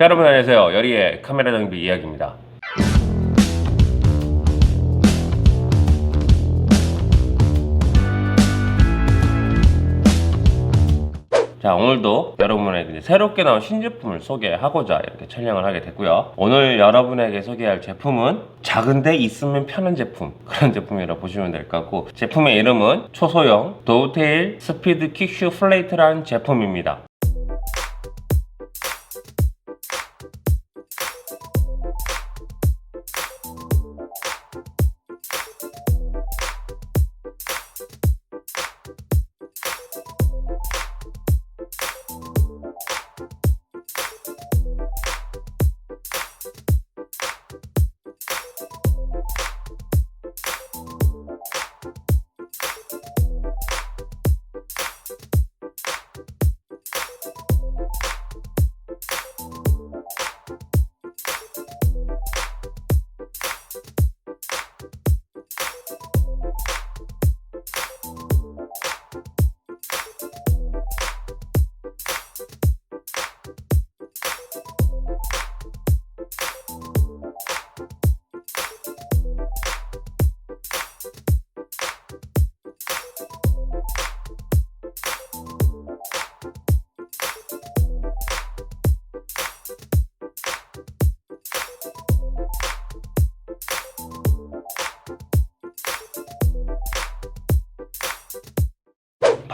여러분 안녕하세요. 여리의 카메라 정비 이야기입니다. 자 오늘도 여러분에게 새롭게 나온 신제품을 소개하고자 이렇게 촬영을 하게 됐고요 오늘 여러분에게 소개할 제품은 작은데 있으면 편한 제품 그런 제품이라 고 보시면 될 것 같고 제품의 이름은 초소형 도우테일 스피드 킥슈 플레이트라는 제품입니다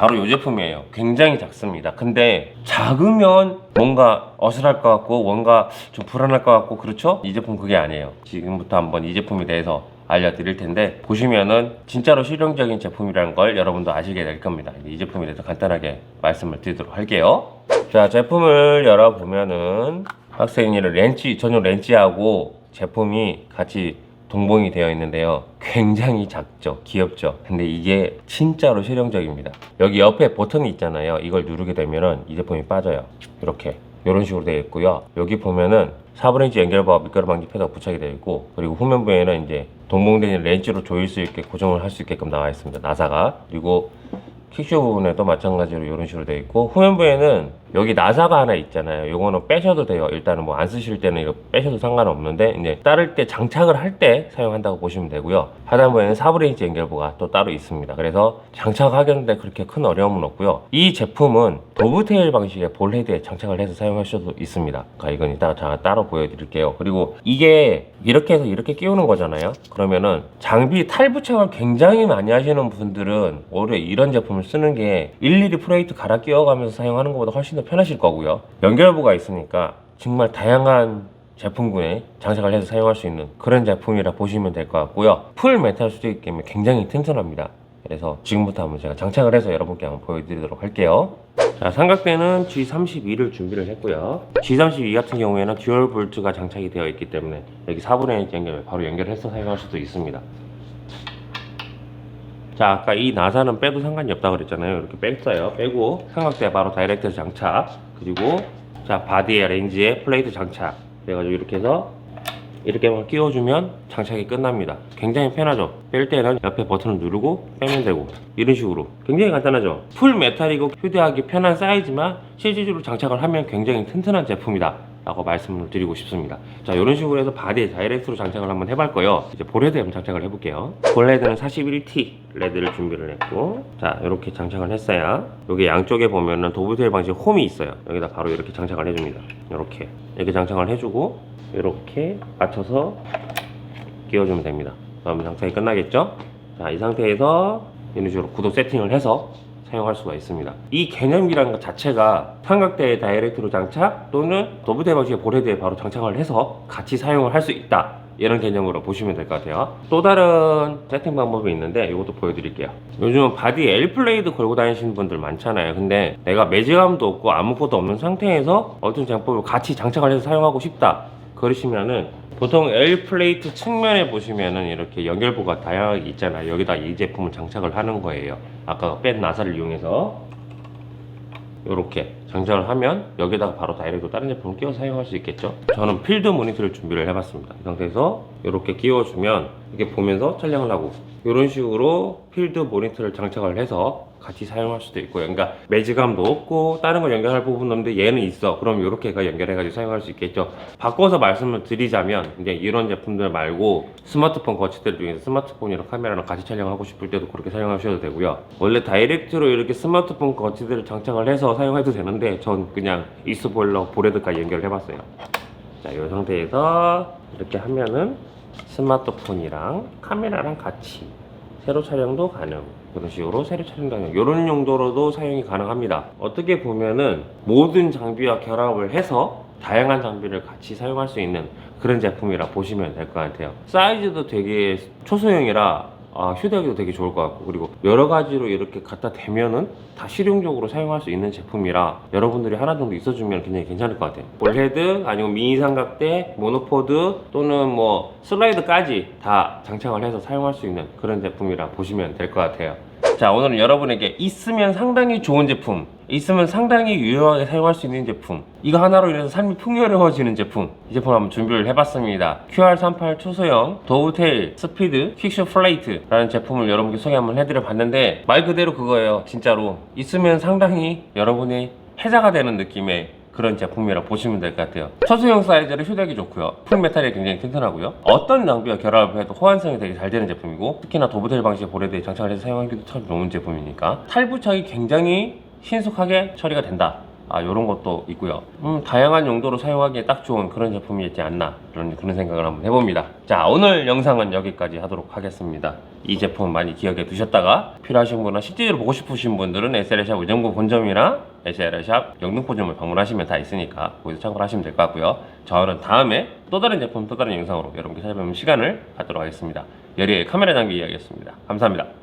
바로 이 제품이에요. 굉장히 작습니다. 근데 작으면 뭔가 어슬할 것 같고 뭔가 좀 불안할 것 같고 그렇죠? 이 제품 그게 아니에요. 지금부터 한번 이 제품에 대해서 알려드릴 텐데 보시면은 진짜로 실용적인 제품이라는 걸 여러분도 아시게 될 겁니다. 이 제품에 대해서 간단하게 말씀을 드리도록 할게요. 자 제품을 열어보면은 학생이를 렌치 전용 렌치하고 제품이 같이 동봉이 되어 있는데요. 굉장히 작죠. 귀엽죠. 근데 이게 진짜로 실용적입니다. 여기 옆에 버튼이 있잖아요. 이걸 누르게 되면은 이 제품이 빠져요. 이렇게. 이런 식으로 되어 있고요. 여기 보면은 4분의 1 연결부와 미끄러 방지 패드가 부착이 되어 있고 그리고 후면부에는 이제 동봉되는 렌치로 조일 수 있게 고정을 할 수 있게끔 나와 있습니다. 나사가. 그리고 킥쇼 부분에도 마찬가지로 이런 식으로 되어 있고 후면부에는 여기 나사가 하나 있잖아요. 요거는 빼셔도 돼요. 일단은 뭐 안 쓰실 때는 이거 빼셔도 상관없는데 이제 따를 때 장착을 할 때 사용한다고 보시면 되고요. 하단부에는 4분의 1 연결부가 또 따로 있습니다. 그래서 장착하겠는데 그렇게 큰 어려움은 없고요. 이 제품은 도브테일 방식의 볼 헤드에 장착을 해서 사용하셔도 있습니다. 그러니까 이건 이따가 제가 따로 보여드릴게요. 그리고 이게 이렇게 해서 이렇게 끼우는 거잖아요. 그러면은 장비 탈부착을 굉장히 많이 하시는 분들은 오히려 이런 제품을 쓰는 게 일일이 프레이트 갈아 끼워가면서 사용하는 것보다 훨씬 더 편하실 거고요. 연결부가 있으니까 정말 다양한 제품군에 장착을 해서 사용할 수 있는 그런 제품이라 보시면 될 것 같고요. 풀 메탈 수제이기 때문에 굉장히 튼튼합니다. 그래서 지금부터 한번 제가 장착을 해서 여러분께 한번 보여드리도록 할게요. 자, 삼각대는 G32를 준비를 했고요. G32 같은 경우에는 듀얼 볼트가 장착이 되어 있기 때문에 여기 4분의 1 연결 바로 연결해서 사용할 수도 있습니다. 자, 아까 이 나사는 빼도 상관이 없다고 그랬잖아요. 이렇게 뺐어요. 빼고 삼각대 바로 다이렉트 장착. 그리고 자, 바디에 렌즈에 플레이트 장착. 그래가지고 이렇게 해서 이렇게만 끼워주면 장착이 끝납니다. 굉장히 편하죠. 뺄 때는 옆에 버튼을 누르고 빼면 되고 이런 식으로 굉장히 간단하죠. 풀 메탈이고 휴대하기 편한 사이즈만 실질적으로 장착을 하면 굉장히 튼튼한 제품이다. 라고 말씀을 드리고 싶습니다. 자, 이런 식으로 해서 바디에 다이렉트로 장착을 한번 해볼 거예요. 이제 볼헤드 한번 장착을 해볼게요. 볼헤드는 41T 레드를 준비를 했고, 자, 이렇게 장착을 했어요. 여기 양쪽에 보면은 도브테일 방식 홈이 있어요. 여기다 바로 이렇게 장착을 해줍니다. 이렇게. 이렇게 장착을 해주고, 이렇게 맞춰서 끼워주면 됩니다. 그러면 장착이 끝나겠죠? 자, 이 상태에서 이런 식으로 구도 세팅을 해서 사용할 수가 있습니다. 이 개념이라는 것 자체가 삼각대에 다이렉트로 장착 또는 도브대 방식의 볼헤드에 바로 장착을 해서 같이 사용을 할 수 있다. 이런 개념으로 보시면 될 것 같아요. 또 다른 세팅 방법이 있는데 이것도 보여드릴게요. 요즘은 바디 L 플레이드 걸고 다니시는 분들 많잖아요. 근데 내가 매직감도 없고 아무것도 없는 상태에서 어떤 장법을 같이 장착을 해서 사용하고 싶다. 그러시면은 보통 L 플레이트 측면에 보시면은 이렇게 연결부가 다양하게 있잖아요. 여기다 이 제품을 장착을 하는 거예요. 아까 뺀 나사를 이용해서 이렇게 장착을 하면 여기다가 바로 다이렉트로 다른 제품을 끼워 사용할 수 있겠죠. 저는 필드 모니터를 준비를 해봤습니다. 이 상태에서 이렇게 끼워주면 이렇게 보면서 촬영을 하고 이런 식으로 필드 모니터를 장착을 해서 같이 사용할 수도 있고요. 그러니까 매지감도 없고 다른 거 연결할 부분도 없는데 얘는 있어. 그럼 이렇게가 연결해가지고 사용할 수 있겠죠. 바꿔서 말씀을 드리자면 이제 이런 제품들 말고 스마트폰 거치대 중에서 스마트폰이랑 카메라랑 같이 촬영하고 싶을 때도 그렇게 사용하셔도 되고요. 원래 다이렉트로 이렇게 스마트폰 거치대를 장착을 해서 사용해도 되는데 전 그냥 이스보일러 보레드까지 연결해봤어요. 자, 이 상태에서 이렇게 하면은 스마트폰이랑 카메라랑 같이 세로 촬영도 가능. 그런 식으로 세로 촬영도 가능. 이런 용도로도 사용이 가능합니다. 어떻게 보면은 모든 장비와 결합을 해서 다양한 장비를 같이 사용할 수 있는 그런 제품이라 보시면 될 것 같아요. 사이즈도 되게 초소형이라 아, 휴대하기도 되게 좋을 것 같고. 그리고 여러 가지로 이렇게 갖다 대면은 다 실용적으로 사용할 수 있는 제품이라 여러분들이 하나 정도 있어주면 굉장히 괜찮을 것 같아요. 볼헤드 아니면 미니 삼각대 모노포드 또는 뭐 슬라이드까지 다 장착을 해서 사용할 수 있는 그런 제품이라 보시면 될 것 같아요 자 오늘은 여러분에게 있으면 상당히 좋은 제품 있으면 상당히 유용하게 사용할 수 있는 제품 이거 하나로 인해서 삶이 풍요로워지는 제품 이 제품 한번 준비를 해봤습니다. QR38 초소형 도우테일 스피드 퀵쇼 플레이트 라는 제품을 여러분께 소개 한번 해드려 봤는데 말 그대로 그거예요. 진짜로 있으면 상당히 여러분의 해자가 되는 느낌의 그런 제품이라 보시면 될 것 같아요. 초소형 사이즈를 휴대하기 좋고요. 풀메탈이 굉장히 튼튼하고요. 어떤 장비와 결합을 해도 호환성이 되게 잘 되는 제품이고 특히나 도브텔 방식의 보레드에 장착을 해서 사용하기도 참 좋은 제품이니까 탈부착이 굉장히 신속하게 처리가 된다. 아, 요런 것도 있고요. 음, 다양한 용도로 사용하기에 딱 좋은 그런 제품이었지 않나. 그런, 그런 생각을 한번 해봅니다. 자, 오늘 영상은 여기까지 하도록 하겠습니다. 이 제품 많이 기억해 두셨다가 필요하신 분이나 실제로 보고 싶으신 분들은 SL샵 의정부 본점이나 SL샵 영등포점을 방문하시면 다 있으니까 거기서 참고를 하시면 될 것 같고요. 저는 다음에 또 다른 제품, 또 다른 영상으로 여러분께 찾아뵙는 시간을 갖도록 하겠습니다. 열의의 카메라 장비 이야기였습니다. 감사합니다.